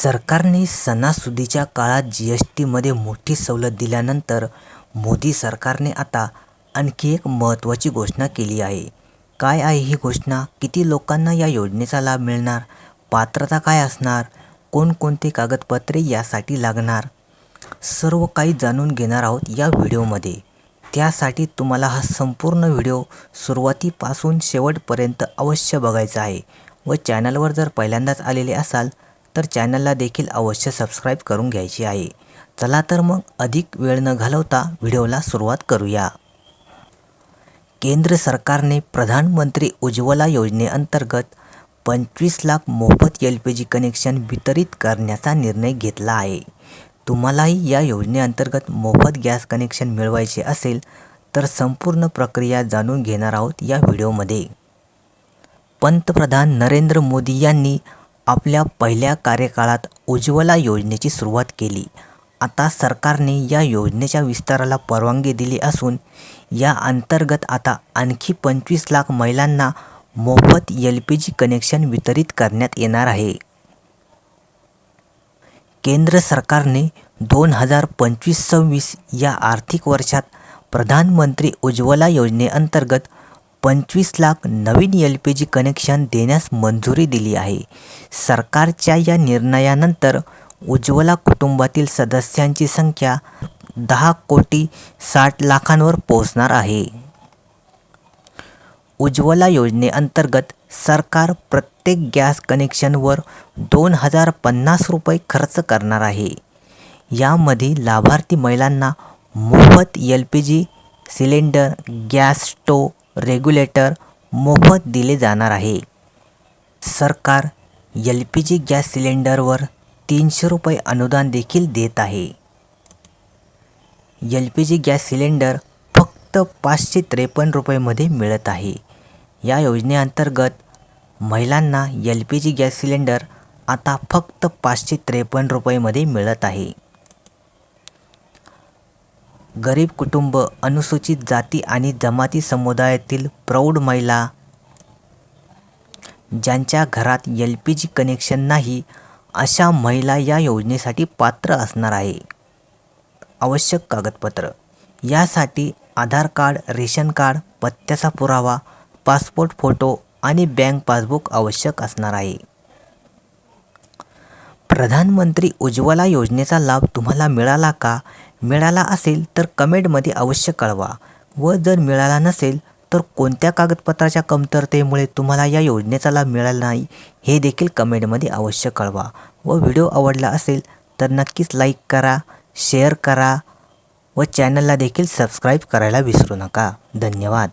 सरकारने सणासुदीच्या काळात जी एस टीमध्ये मोठी सवलत दिल्यानंतर मोदी सरकारने आता आणखी एक महत्त्वाची घोषणा केली आहे. काय आहे ही घोषणा? किती लोकांना या योजनेचा लाभ मिळणार? पात्रता काय असणार? कोणकोणती कागदपत्रे यासाठी लागणार? सर्व काही जाणून घेणार आहोत या व्हिडिओमध्ये. त्यासाठी तुम्हाला हा संपूर्ण व्हिडिओ सुरुवातीपासून शेवटपर्यंत अवश्य बघायचा आहे व चॅनलवर जर पहिल्यांदाच आलेले असाल तर चॅनलला देखील अवश्य सबस्क्राईब करून घ्यायची आहे. चला तर मग अधिक वेळ न घालवता व्हिडिओला सुरुवात करूया. केंद्र सरकारने प्रधानमंत्री उज्ज्वला योजनेअंतर्गत पंचवीस लाख मोफत एल पी जी कनेक्शन वितरित करण्याचा निर्णय घेतला आहे. तुम्हालाही या योजनेअंतर्गत मोफत गॅस कनेक्शन मिळवायचे असेल तर संपूर्ण प्रक्रिया जाणून घेणार आहोत या व्हिडिओमध्ये. पंतप्रधान नरेंद्र मोदी यांनी आपल्या पहिल्या कार्यकाळात उज्ज्वला योजनेची सुरुवात केली. आता सरकारने या योजनेच्या विस्ताराला परवानगी दिली असून या अंतर्गत आता आणखी पंचवीस लाख महिलांना मोफत एल पी जी कनेक्शन वितरित करण्यात येणार आहे. केंद्र सरकारने दोन हजार पंचवीस-सव्वीस या आर्थिक वर्षात प्रधानमंत्री उज्ज्वला योजनेअंतर्गत पंचवीस लाख नवीन एल पी जी कनेक्शन देण्यास मंजुरी दिली आहे. सरकारच्या या निर्णयानंतर उज्ज्वला कुटुंबातील सदस्यांची संख्या दहा कोटी साठ लाखांवर पोहोचणार आहे. उज्ज्वला योजनेअंतर्गत सरकार प्रत्येक गॅस कनेक्शनवर दोन हजार पन्नास रुपये खर्च करणार आहे. यामध्ये लाभार्थी महिलांना मोफत L P G cylinder, gas stove regulator मोफत दिले जाणार आहे. सरकार एल पी जी गॅस सिलेंडरवर तीनशे रुपये अनुदान देखील देत आहे. L P G gas cylinder फक्त पाचशे त्रेपन्न रुपयेमध्ये मिळत आहे. या योजनेअंतर्गत महिलांना L P G gas cylinder आता फक्त पाचशे त्रेपन्न रुपयेमध्ये मिळत आहे. गरीब कुटुंब, अनुसूचित जाती आणि जमाती समुदायातील प्रौढ महिला ज्यांच्या घरात एल पी जी कनेक्शन नाही अशा महिला या योजनेसाठी पात्र असणार आहे. आवश्यक कागदपत्र यासाठी आधार कार्ड, रेशन कार्ड, पत्त्याचा पुरावा, पासपोर्ट फोटो आणि बँक पासबुक आवश्यक असणार आहे. प्रधानमंत्री उज्ज्वला योजनेचा लाभ तुम्हाला मिळाला का? मिळाला असेल तर कमेंटमध्ये अवश्य कळवा व जर मिळाला नसेल तर कोणत्या कागदपत्राच्या कमतरतेमुळे तुम्हाला या योजनेचा लाभ मिळाला नाही हे देखील कमेंटमध्ये अवश्य कळवा व व्हिडिओ आवडला असेल तर नक्कीच लाईक करा, शेअर करा व चॅनलला देखील सबस्क्राईब करायला विसरू नका. धन्यवाद.